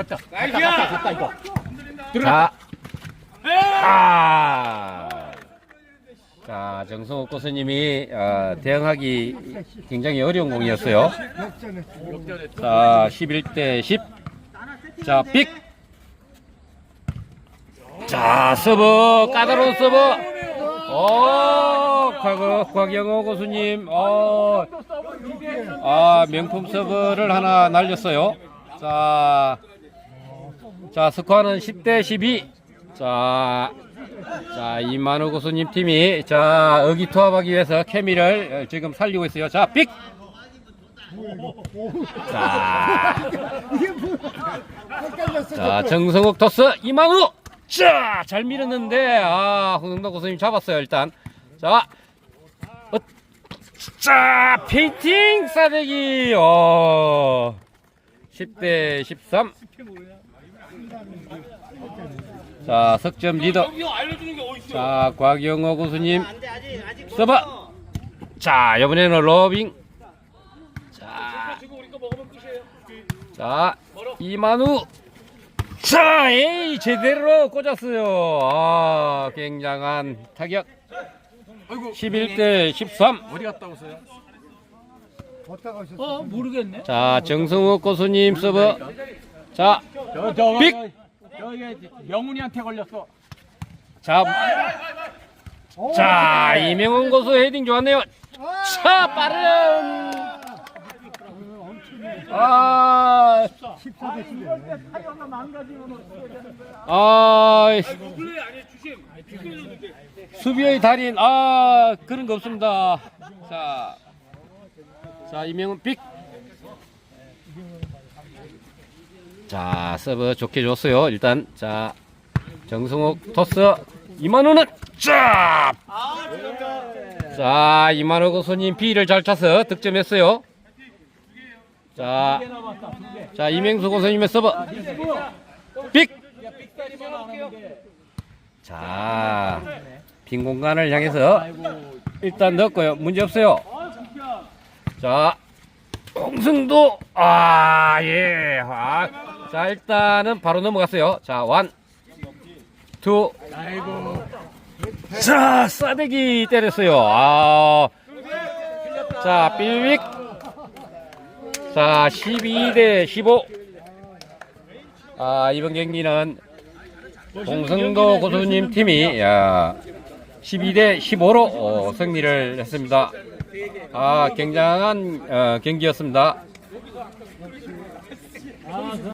갔다. 갔다, 갔다, 갔다, 이거. 자, 아, 자 정성욱 고수님이 어, 대응하기 굉장히 어려운 공이었어요. 자, 11대 10. 자, 빅. 자, 서브 까다로운 서브. 어, 곽, 곽영호 고수님, 어, 아, 명품 서브를 하나 날렸어요. 자, 자, 스코어는 10대 12. 자, 자, 이만호 고수님 팀이, 자, 의기투합하기 위해서 케미를 어, 지금 살리고 있어요. 자, 빅! 자, 자, 정성욱 토스, 이만호! 자, 잘 밀었는데, 아, 홍동도 고수님 잡았어요, 일단. 자, 어, 자, 페인팅 싸대기, 어, 10대 13. 자, 석점 리더. 자, 곽영호 고수님. 서버. 자, 이번에는 로빙. 자, 자, 이만우. 자, 에이, 제대로 꽂았어요. 아, 굉장한 타격. 11대 13. 어디 갔다 오세요? 어 모르겠네. 자, 정성욱 고수님 서버. 자, 저, 저, 빅! 저기 명훈이한테 걸렸어. 자, 자, 이명훈 고수 헤딩 좋았네요. 자, 빠른. 아, 아, 수비의 달인, 아, 그런 거 없습니다. 자, 자, 이명훈 빅. 자, 서브 좋게 줬어요. 일단, 자, 정승욱 토스 이만호는 쫙! 자 이만호 고수님 B를 잘 차서 득점했어요. 자, 자 이명수 고수님의 서브 빅! 자, 빈 공간을 향해서 일단 넣었고요. 문제 없어요. 자, 홍승도 아 예. 아, 자 일단은 바로 넘어갔어요. 자 원, 투. 자 싸대기 때렸어요. 아. 자 삐빅. 자 12 대 15. 아 이번 경기는 홍성도 고수님 팀이 야 12대 15로 어, 승리를 했습니다. 아 굉장한 어, 경기였습니다.